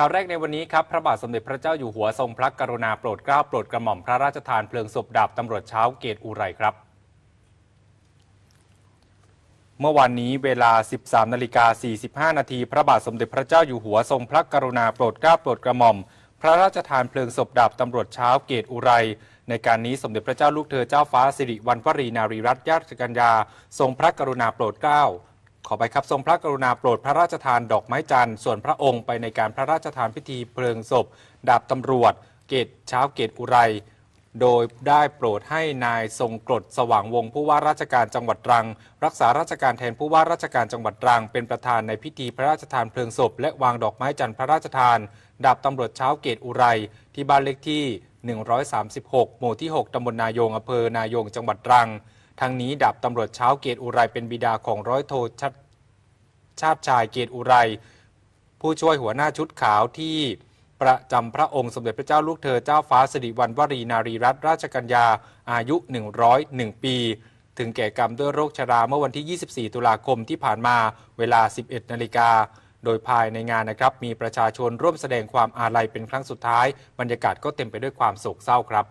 ข่าวแรกในวันนี้ครับ พระบาทสมเด็จพระเจ้าอยู่หัวทรงพระกรุณาโปรดเกล้าโปรดกระหม่อมพระราชทานเพลิงศพดาบตำรวจเช้าเกตอุไรครับ เมื่อวานนี้เวลา 13นาฬิกา45นาทีพระบาทสมเด็จพระเจ้าอยู่หัวทรงพระกรุณาโปรดเกล้าโปรดกระหม่อม พระราชทานเพลิงศพดาบตำรวจเช้าเกตอุไรในการนี้สมเด็จพระเจ้าลูกเธอเจ้าฟ้าสิริวัณวรีนารีรัตนราชกัญญาทรงพระกรุณาโปรดเกล้า ขอไปครับทรงพระกรุณาโปรดพระราชทานดอกไม้จันทร์ส่วนพระองค์ไปในการพระราชทานพิธีเพลิงศพ ดาบตำรวจ เกตเช้าเกตอุไร โดยได้โปรดให้นายทรงกรดสว่างวงผู้ว่าราชการจังหวัดตรัง รักษาราชการแทนผู้ว่าราชการจังหวัดตรัง เป็นประธานในพิธีพระราชทานเพลิงศพ และวางดอกไม้จันทร์พระราชทาน ดาบตำรวจเช้าเกตอุไร ที่บ้านเลขที่ 136 หมู่ที่ 6ตำบลนายงอำเภอนายงจังหวัดตรัง ทั้งนี้ดาบตำรวจเช้าเกตอุไรเป็นบิดาของร้อยโทชชาติชายเกตอุไร ผู้ช่วยหัวหน้าชุดขาวที่ประจำพระองค์สมเด็จพระเจ้าลูกเธอเจ้าฟ้าสิริวัณวรีนารีรัตนราชกัญญาอายุ 101 ปี ถึงแก่กรรมด้วยโรคชราเมื่อวันที่ 24 ตุลาคมที่ผ่านมาเวลา 11 นาฬิกาโดยภายในงานนะครับ มีประชาชนร่วมแสดงความอาลัยเป็นครั้งสุดท้าย บรรยากาศก็เต็มไปด้วยความโศกเศร้าครับ